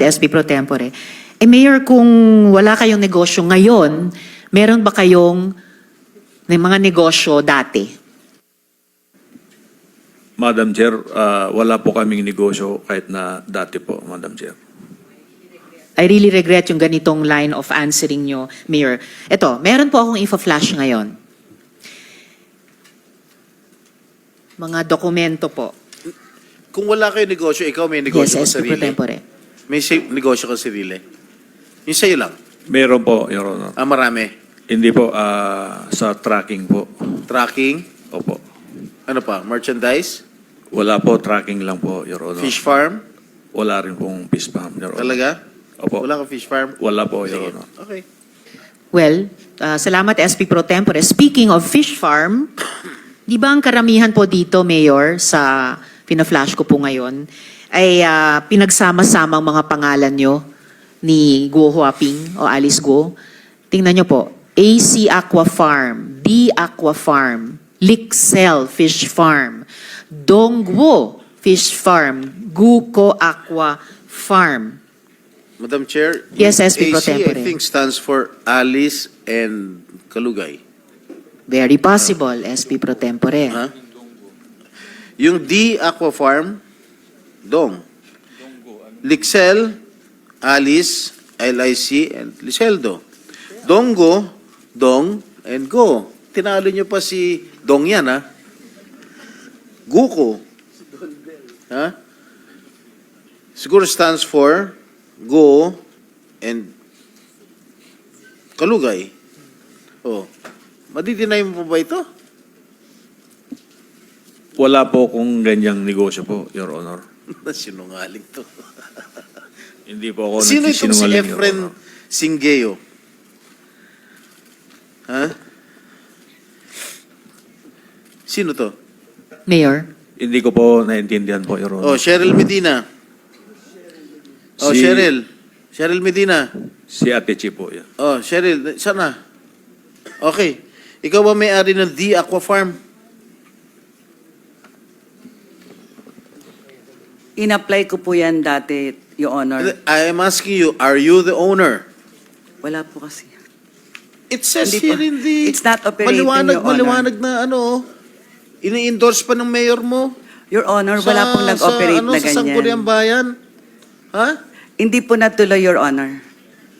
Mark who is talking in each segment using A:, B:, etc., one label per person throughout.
A: SB Pro Tempore. Eh, Mayor, kung wala kayong negosyo ngayon, meron ba kayong may mga negosyo dati?
B: Madam Chair, ah, wala po kaming negosyo kahit na dati po, Madam Chair.
A: I really regret yung ganitong line of answering nyo, Mayor. Ito, meron po akong info-flash ngayon. Mga dokumento po.
C: Kung wala kayo negosyo, ikaw may negosyo
A: yes, Pro
C: sarili.
A: Tempore.
C: May si- negosyo ka sarili. Yung sa'yo lang.
B: Meron po, Your Honor.
C: Ah, marami.
B: Hindi po, ah, sa tracking po.
C: Tracking.
B: Opo.
C: Ano pa? Merchandise?
B: Wala po, tracking lang po, Your Honor.
C: Fish farm?
B: Wala rin pong fish farm, Your Honor.
C: Talaga?
B: Opo.
C: Wala ka fish farm?
B: Wala po, Your
C: Sige.
B: Honor.
C: Okay.
A: Well, uh, salamat SP Pro Tempore. Speaking of fish farm, di ba ang karamihan po dito, Mayor, sa pina-flash ko po ngayon, ay ah, pinagsama-sama ang mga pangalan nyo ni Guo Huaping o Alice Guo. Tingnan nyo po, AC Aqua Farm, B Aqua Farm, Lixel Fish Farm, Dongguo Fish Farm, Guko Aqua Farm.
C: Madam Chair,
A: Yes, SP Pro
C: AC, I
A: Tempore.
C: think stands for Alice and Kalugay.
A: Very possible, SP Pro Tempore.
C: Ha? Yung D Aqua Farm, Dong. Lixel, Alice, LIC, and Liceldo. Dongo, Dong, and Go. Tinalo nyo pa si Dong yan, ha? Guko. Ha? Siguro stands for Go and Kalugay. Oh. Madidinay mo ba ito?
B: Wala po kung ganyang negosyo po, Your Honor.
C: Sinungaling to.
B: Hindi po ako
C: Sino itong si
B: nagsisinungaling, Your
C: Efren
B: Honor.
C: Singeo? Ha? Sino to?
A: Mayor?
B: Hindi ko po naintindihan po, Your
C: Oh,
B: Honor.
C: Cheryl Medina. Oh,
B: Si-
C: Cheryl. Cheryl Medina.
B: Si Ate Chi po yan.
C: Oh, Cheryl, sana. Okay. Ikaw ba may-ari ng D Aqua Farm?
D: In-apply ko po yan dati, Your Honor.
C: I am asking you, are you the owner?
D: Wala po kasi.
C: It says
D: Hindi
C: here
D: po.
C: in the...
D: It's not operating,
C: Maliwanag,
D: Your Honor.
C: maliwanag na ano, ini-endorse pa ng mayor mo.
D: Your Honor, wala pong nag-operate
C: sa, ano,
D: na
C: Sa
D: ganyan.
C: Bayan. Ha?
D: Hindi po natuloy, Your Honor.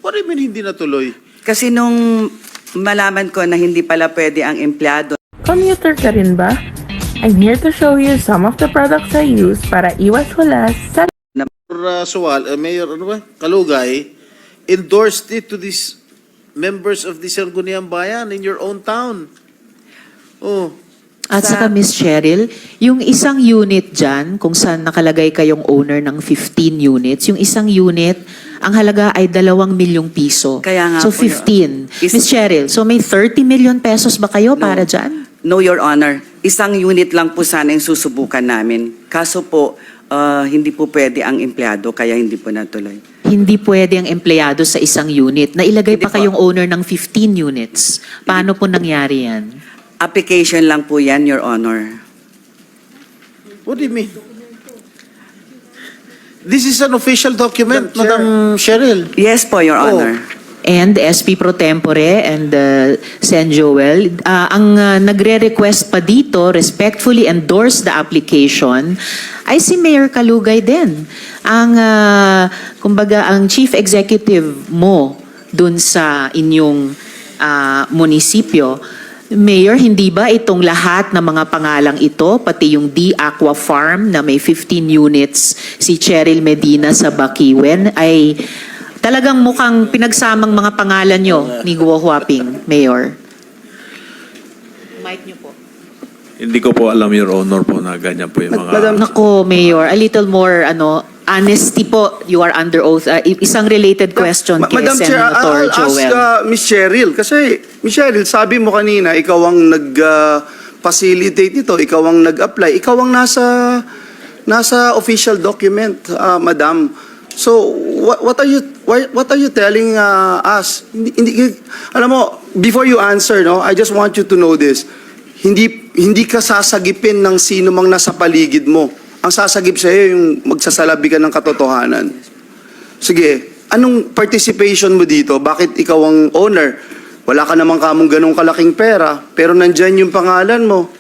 C: What do you mean hindi natuloy?
D: Kasi nung malaman ko na hindi pala pwede ang empleyado
E: Commuter ka rin ba? I'm here to show you some of the products I use para iwas hulas sa
C: Mayor uh, Suwal, uh, Mayor ano ba? Kalugay, endorsed it to these members of the Sangguniang Bayan in your own town. Oh,
A: At
D: Sa-
A: saka Miss Cheryl, yung isang unit dyan, kung saan nakalagay kayong owner ng 15 units, yung isang unit, ang halaga ay dalawang milyong piso.
D: Kaya nga
A: so
D: po,
A: 15.
D: Is-
A: Miss Cheryl, so may 30 million pesos ba kayo
D: No.
A: para dyan?
D: No, Your Honor. Isang unit lang po sana yung susubukan namin. Kaso po, ah, hindi po pwede ang empleyado, kaya hindi po natuloy.
A: Hindi pwede ang empleyado sa isang unit. Nailagay
D: Hindi
A: pa
D: po.
A: kayong owner ng 15 units. Paano po nangyari yan?
D: Application lang po yan, Your Honor.
C: what do you mean? This is an official document, Madam Cheryl.
D: Yes po, Your
C: Oh.
A: And SP Pro Tempore and uh, Sen Joel, uh, ang uh, nagre-request pa dito, respectfully endorse the application, ay si Mayor Kalugay din. Ang, uh, kumbaga, ang chief executive mo dun sa inyong uh, munisipyo, Mayor, hindi ba itong lahat ng mga pangalang ito, pati yung D Aqua Farm na may 15 units, si Cheryl Medina sa Bakiwen, ay talagang mukhang pinagsamang mga pangalan nyo ni Guo Huaping, Mayor? Mic nyo po.
B: Hindi ko po alam, Your Honor, po na ganyan po yung mga...
A: Nako, Mayor, a little more ano honesty po. You are under oath. Uh, isang related question
F: Ma-
A: kay
F: Madam Chair,
A: Senator
F: I'll ask
A: Joel.
F: uh, Miss Cheryl. Kasi, Miss Cheryl, sabi mo kanina, ikaw ang nag-facilitate nito, ikaw ang nag-apply, ikaw ang nasa nasa official document, uh, Madam. So, what, what are you why, what are you telling uh, us? Hindi, hindi, alam mo, before you answer, no, I just want you to know this. Hindi hindi ka sasagipin ng sino mang nasa paligid mo. Ang sasagip sa iyo yung magsasalabi ka ng katotohanan. Sige, anong participation mo dito? Bakit ikaw ang owner? Wala ka namang kamong ganong kalaking pera, pero nandyan yung pangalan mo.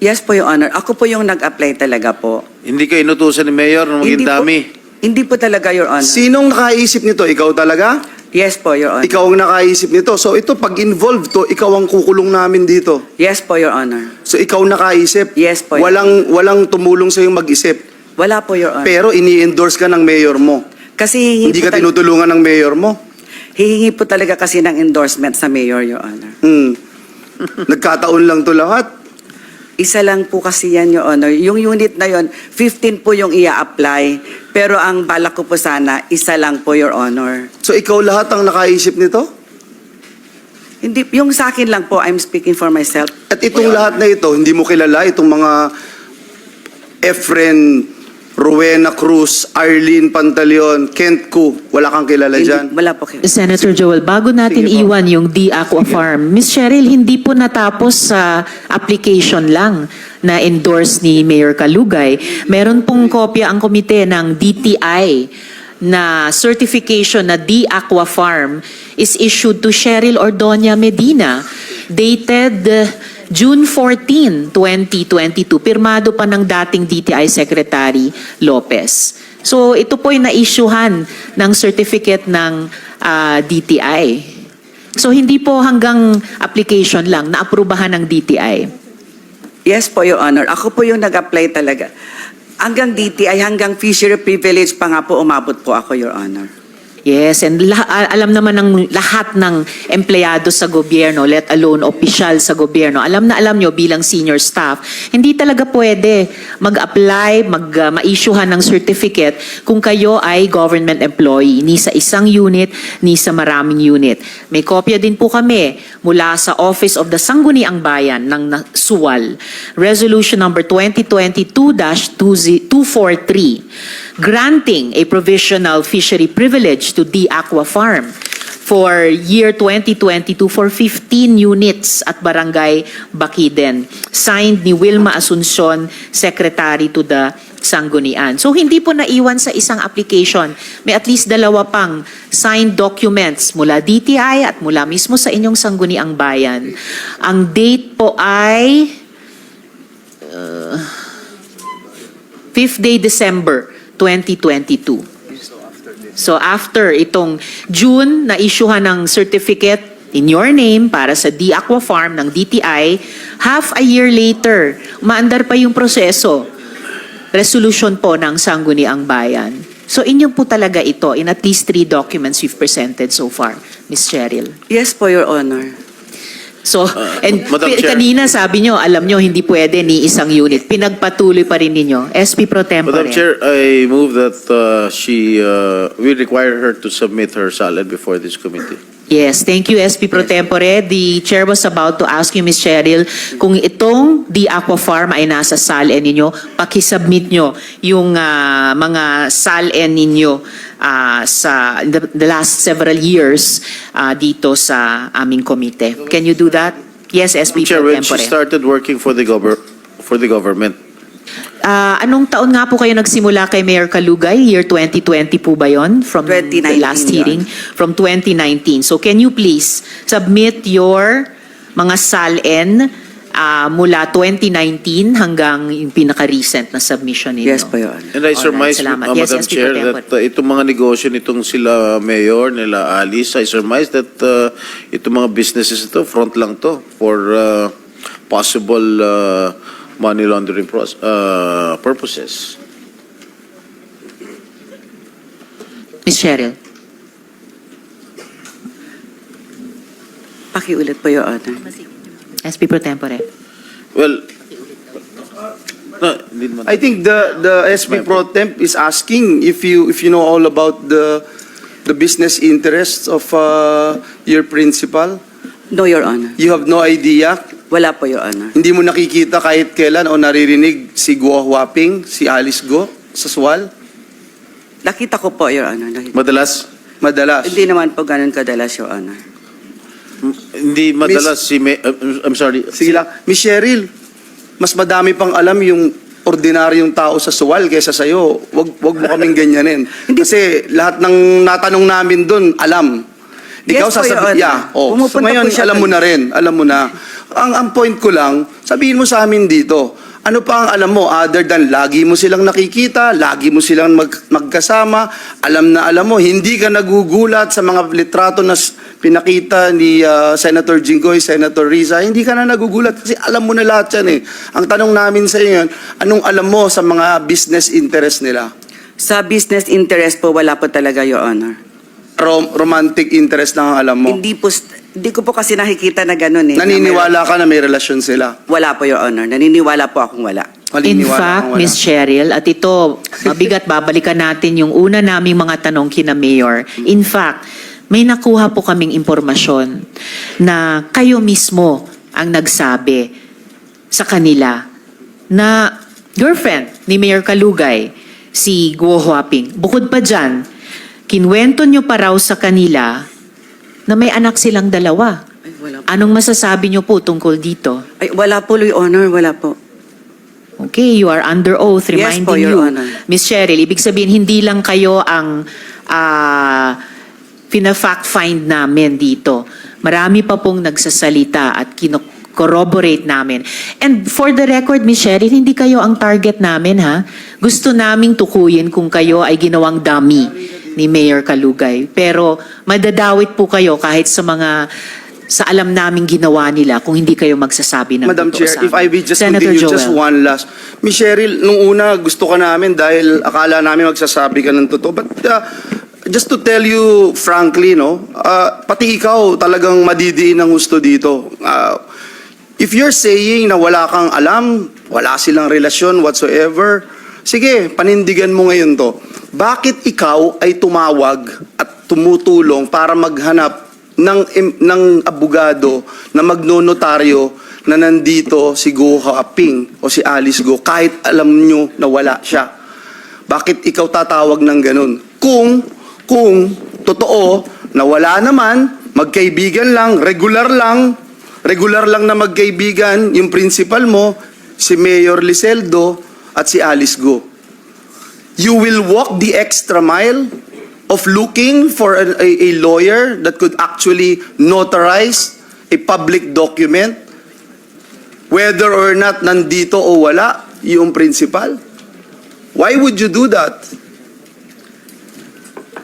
D: Yes po, Your Honor. Ako po yung nag-apply talaga po.
C: Hindi ka inutusan ni Mayor na maging
D: Hindi po-
C: dami.
D: Hindi po talaga, Your Honor.
F: Sinong nakaisip nito? Ikaw talaga?
D: yes po, Your Honor.
F: Ikaw ang nakaisip nito. So ito, pag involved to, ikaw ang kukulong namin dito.
D: Yes po, Your Honor.
F: So ikaw nakaisip.
D: Yes po.
F: Walang, walang tumulong sa'yo mag-isip.
D: Wala po, Your Honor.
F: Pero ini-endorse ka ng mayor mo.
D: kasi hihingi
F: Hindi
D: po,
F: ka
D: tal-
F: tinutulungan ng mayor mo.
D: hihingi po talaga kasi ng endorsement sa Mayor, Your Honor.
F: Hmm. Nagkataon lang to lahat.
D: Isa lang po kasi yan, Your Honor. Yung unit na yon 15 po yung ia-apply. Pero ang balak ko po sana, isa lang po, Your Honor.
F: So ikaw lahat ang nakaisip nito?
D: Hindi, yung sa akin lang po, I'm speaking for myself.
F: At itong lahat na ito, hindi mo kilala itong mga Efren, Rowena Cruz, Arlene Pantaleon, Kent Ku. Wala kang kilala
D: Hindi-
F: dyan?
D: Wala po. Your-
A: Senator Joel, bago natin
F: Sige po.
A: iwan yung D Aqua Farm, Miss Cheryl, hindi po natapos sa application lang na endorse ni Mayor Kalugay. Meron pong kopya ang komite ng DTI na certification na D Aqua Farm is issued to Cheryl Ordonia Medina dated uh, June 14, 2022. Pirmado pa ng dating DTI Secretary Lopez. So ito po yung na-issuehan ng certificate ng ah, DTI. So hindi po hanggang application lang, naaprubahan ng DTI.
D: Yes po, Your Honor. Ako po yung nag-apply talaga. Hanggang DTI, hanggang fishery privilege pa nga po umabot po ako, Your Honor.
A: Yes, and alam naman ng lahat ng empleyado sa gobyerno, let alone opisyal sa gobyerno, alam na alam nyo bilang senior staff, hindi talaga pwede mag-apply, mag, uh, ma-issuehan ng certificate kung kayo ay government employee, ni sa isang unit, ni sa maraming unit. May kopya din po kami mula sa Office of the Sangguniang Bayan ng Suwal, Resolution number 2022-243, granting a provisional fishery privilege to D Aqua Farm for year 2022 for 15 units at Barangay Bakiden. Signed ni Wilma Asuncion, Secretary to the Sanggunian. So hindi po naiwan sa isang application. May at least dalawa pang signed documents mula DTI at mula mismo sa inyong Sangguniang Bayan. Ang date po ay 5th day December 2022. So after itong June na issuehan ng certificate in your name para sa D Aqua Farm ng DTI, half a year later, maandar pa yung proseso. Resolution po ng Sangguniang Bayan. So inyo po talaga ito in at least three documents you've presented so far, Ms. Cheryl.
D: Yes po, Your Honor.
A: So, and pi-
C: Chair.
A: kanina sabi nyo, alam nyo, hindi pwede ni isang unit. Pinagpatuloy pa rin ninyo. SP Pro Tempore.
C: Madam Chair, I move that uh, she, uh, we require her to submit her salad before this committee.
A: Yes, thank you SP Pro Tempore. The chair was about to ask you, Ms. Cheryl, kung itong The Aqua Farm ay nasa SALN ninyo, pakisubmit nyo yung ah, mga SALN ninyo ah, sa the, the last several years ah, dito sa aming komite. Can you do that? Yes, SP
C: Chair,
A: Pro
C: when she started working for the gover, for the government,
A: Ah, anong taon nga po kayo nagsimula kay Mayor Kalugay? Year 2020 po ba yon? From the
D: 2019
A: last
D: yun.
A: hearing? From 2019. So can you please submit your mga SALN ah, mula 2019 hanggang yung pinaka-recent na submission ninyo?
D: Yes po, Your Honor.
C: And I
A: Alright,
C: surmise,
A: salamat.
C: uh,
A: Yes,
C: Madam
A: SP
C: Chair, that uh, itong mga negosyo nitong sila Mayor, nila Alice, I surmise that uh, itong mga businesses ito, front lang to for uh, possible uh, money laundering pros- uh, purposes.
A: Ms. Cheryl.
D: Pakiulit po, Your Honor.
A: SP Pro Tempore.
C: Well, no, hindi naman.
F: I think the the SP Pro Temp is asking if you if you know all about the the business interests of uh, your principal.
D: No, Your Honor.
F: You have no idea.
D: Wala po, Your Honor.
F: Hindi mo nakikita kahit kailan o naririnig si Guo Huaping, si Alice Go sa Suwal.
D: Nakita ko po, Your Honor. Nakita.
C: Madalas,
F: Madalas.
D: Hindi naman po ganun kadalas, Your Honor.
C: hindi madalas si May, uh, I'm sorry.
F: Sige lang. Miss Cheryl, mas madami pang alam yung ordinaryong tao sa suwal kaysa sa'yo. Wag, wag mo kaming ganyanin. Kasi lahat ng natanong namin doon, alam. Ikaw
D: Yes
F: sasabi, yeah. Oh. So ngayon, alam mo na rin. Alam mo na. Ang, ang point ko lang, sabihin mo sa amin dito, ano pa ang alam mo other than lagi mo silang nakikita, lagi mo silang mag, magkasama, alam na alam mo, hindi ka nagugulat sa mga litrato na pinakita ni ah, Senator Jinggoy, Senator Riza, hindi ka na nagugulat kasi alam mo na lahat yan eh. Ang tanong namin sa iyo, anong alam mo sa mga business interest nila?
D: Sa business interest po, wala po talaga, Your Honor.
F: Rom- romantic interest lang ang alam mo.
D: Hindi po, hindi ko po kasi nakikita na gano'n eh. na
F: Naniniwala ka na may relasyon sila.
D: Wala po, Your Honor. Naniniwala po akong wala.
A: In fact,
F: kang wala.
A: Miss Cheryl, at ito, mabigat, babalikan natin yung una naming mga tanong kina Mayor. In fact, may nakuha po kaming impormasyon na kayo mismo ang nagsabi sa kanila na girlfriend ni Mayor Kalugay, si Guo Huaping. Bukod pa dyan, kinwento nyo pa raw sa kanila na may anak silang dalawa.
D: Ay, wala po.
A: Anong masasabi nyo po tungkol dito?
D: Ay, wala po, Your Honor. Wala po.
A: Okay, you are under oath
D: Yes
A: reminding
D: po, Your
A: you.
D: Honor.
A: Miss Cheryl, ibig sabihin hindi lang kayo ang ah pina-fact find namin dito. Marami pa pong nagsasalita at kino-corroborate namin. And for the record, Miss Cheryl, hindi kayo ang target namin ha. Gusto naming tukuyin kung kayo ay ginawang dummy ni Mayor Kalugay. Pero madadawit po kayo kahit sa mga sa alam naming ginawa nila kung hindi kayo magsasabi ng
F: Madam Chair, if I may just
A: Senator
F: continue
A: Joel.
F: just one last. Miss Cheryl, nung una gusto ka namin dahil akala namin magsasabi ka ng totoo. But uh, just to tell you frankly, no, uh, pati ikaw talagang madidiin ng gusto dito. Uh, if you're saying na wala kang alam, wala silang relasyon whatsoever, sige, panindigan mo ngayon to. Bakit ikaw ay tumawag at tumutulong para maghanap ng ng abogado na magnonotaryo na nandito si Go Haping o si Alice Go kahit alam nyo na wala siya. Bakit ikaw tatawag ng ganun? Kung, kung totoo na wala naman, magkaibigan lang, regular lang, regular lang na magkaibigan, yung principal mo, si Mayor Liseldo at si Alice Go. You will walk the extra mile of looking for a, a, a lawyer that could actually notarize a public document, whether or not nandito o wala yung principal. Why would you do that?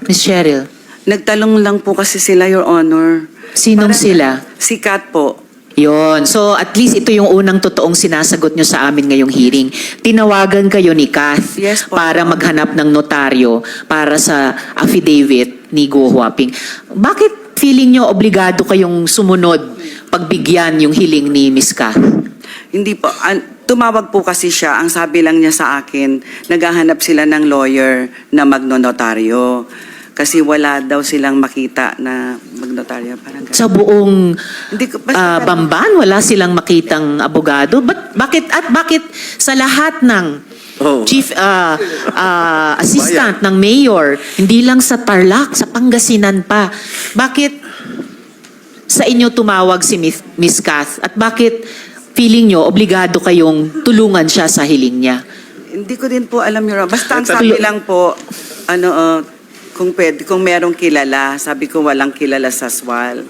A: Miss Cheryl,
D: Nagtalong lang po kasi sila, Your Honor.
A: sinong
D: Parang-
A: sila?
D: Si Kat po.
A: Yon. So at least ito yung unang totoong sinasagot nyo sa amin ngayong hearing. Tinawagan kayo ni Kath
D: Yes po.
A: para maghanap ng notaryo para sa affidavit ni Go Huaping. Bakit feeling nyo obligado kayong sumunod pagbigyan yung hiling ni Miss Kath?
D: Hindi po. An- tumawag po kasi siya. Ang sabi lang niya sa akin, naghahanap sila ng lawyer na magnonotaryo. Kasi wala daw silang makita na magnotaryo. Parang ganun.
A: Sa buong
D: Hindi ko,
A: ah, Bamban, wala silang makitang abogado. But bakit at bakit sa lahat ng
C: Oh.
A: chief ah, ah, assistant ng mayor, hindi lang sa Tarlac, sa Pangasinan pa. Bakit sa inyo tumawag si Miss, Miss Kath? At bakit feeling nyo obligado kayong tulungan siya sa hiling niya?
D: Hindi ko din po alam, Your Honor. Basta ang
A: Ito-
D: sabi lang po, ano, uh, kung pwede, kung merong kilala, sabi ko walang kilala sa SWAL.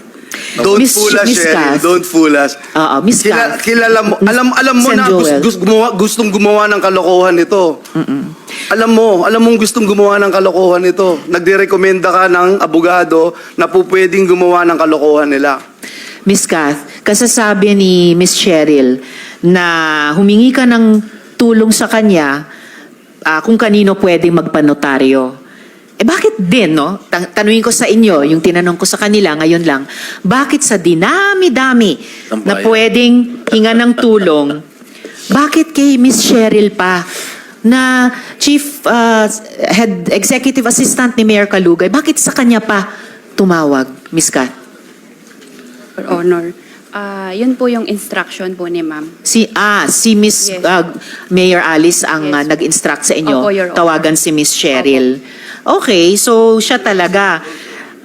F: Don't
A: Miss-
F: fool us,
A: Miss
F: Cheryl.
A: Kath.
F: Don't fool us.
A: Oo, Miss
F: Kila-
A: Kath.
F: kilala mo, alam, alam mo
A: Sen.
F: na gust,
A: Joel.
F: gust- gumawa, gustong gumawa ng kalokohan ito. Alam mo, alam mong gustong gumawa ng kalokohan ito. Nagdirekomenda ka ng abogado na po pwedeng gumawa ng kalokohan nila.
A: Miss Kath, kasasabi ni Miss Cheryl na humingi ka ng tulong sa kanya ah, kung kanino pwedeng magpanotaryo. Eh bakit din, no? Tan- tanungin ko sa inyo, yung tinanong ko sa kanila ngayon lang, bakit sa dinami-dami na pwedeng hinga ng tulong, bakit kay Miss Cheryl pa na Chief ah, Head Executive Assistant ni Mayor Kalugay, bakit sa kanya pa tumawag, Miss Kath?
G: Your Honor. Ah, yun po yung instruction po ni ma'am.
A: Si ah si Miss
G: Yes.
A: ah, Mayor Alice ang
G: Yes.
A: ah, nag-instruct sa inyo
G: Opo,
A: tawagan si Miss Cheryl. Okay, so siya talaga.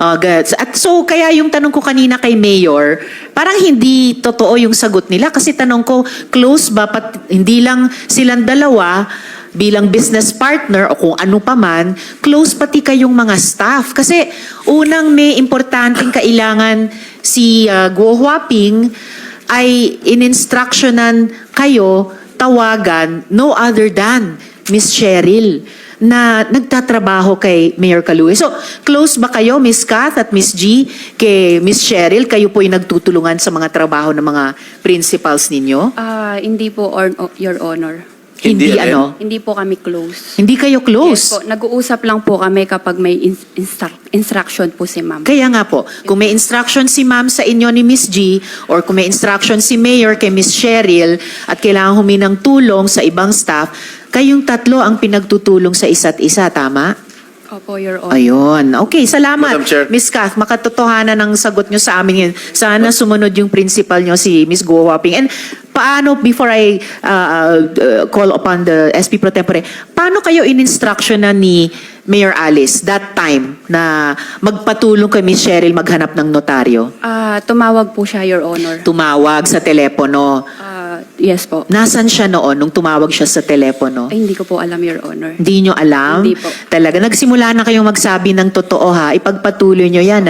A: Gets. At so, kaya yung tanong ko kanina kay Mayor, parang hindi totoo yung sagot nila. Kasi tanong ko, close ba? Pat, hindi lang silang dalawa bilang business partner o kung ano pa man, close pati kayong mga staff. Kasi unang may importanteng kailangan si uh, Guo Huaping ay ininstructionan kayo tawagan no other than Miss Cheryl na nagtatrabaho kay Mayor Kaluwi. So, close ba kayo, Miss Kath at Miss G, kay Miss Cheryl? Kayo po ay nagtutulungan sa mga trabaho ng mga principals ninyo?
G: Ah, hindi po, or, Your Honor.
C: Hindi,
A: Hindi, ano?
G: Hindi po kami close.
A: Hindi kayo
G: Yes
A: close?
G: po, nag-uusap lang po kami kapag may in- instruct- instruction po si ma'am.
A: Kaya nga po, kung may instruction si ma'am sa inyo ni Miss G or kung may instruction si Mayor kay Miss Cheryl at kailangan huminang tulong sa ibang staff, kayong tatlo ang pinagtutulong sa isa't isa, tama?
G: Opo, Your Honor.
A: Ayun. Okay, salamat.
C: Madam Chair.
A: Miss Kath, makatotohanan ng sagot nyo sa amin yun. Sana sumunod yung principal nyo, si Miss Go Huaping. And paano, before I uh, uh, call upon the SP Pro Tempore, paano kayo in-instruction na ni Mayor Alice that time na magpatulong kay Miss Cheryl maghanap ng notaryo?
G: Ah, tumawag po siya, Your Honor.
A: Tumawag sa telepono.
G: Ah, yes po.
A: Nasaan siya noon nung tumawag siya sa telepono?
G: Ay, hindi ko po alam, Your Honor.
A: Hindi nyo alam?
G: Hindi po.
A: Talaga, nagsimula na kayong magsabi ng totoo ha. Ipagpatuloy nyo yan ha.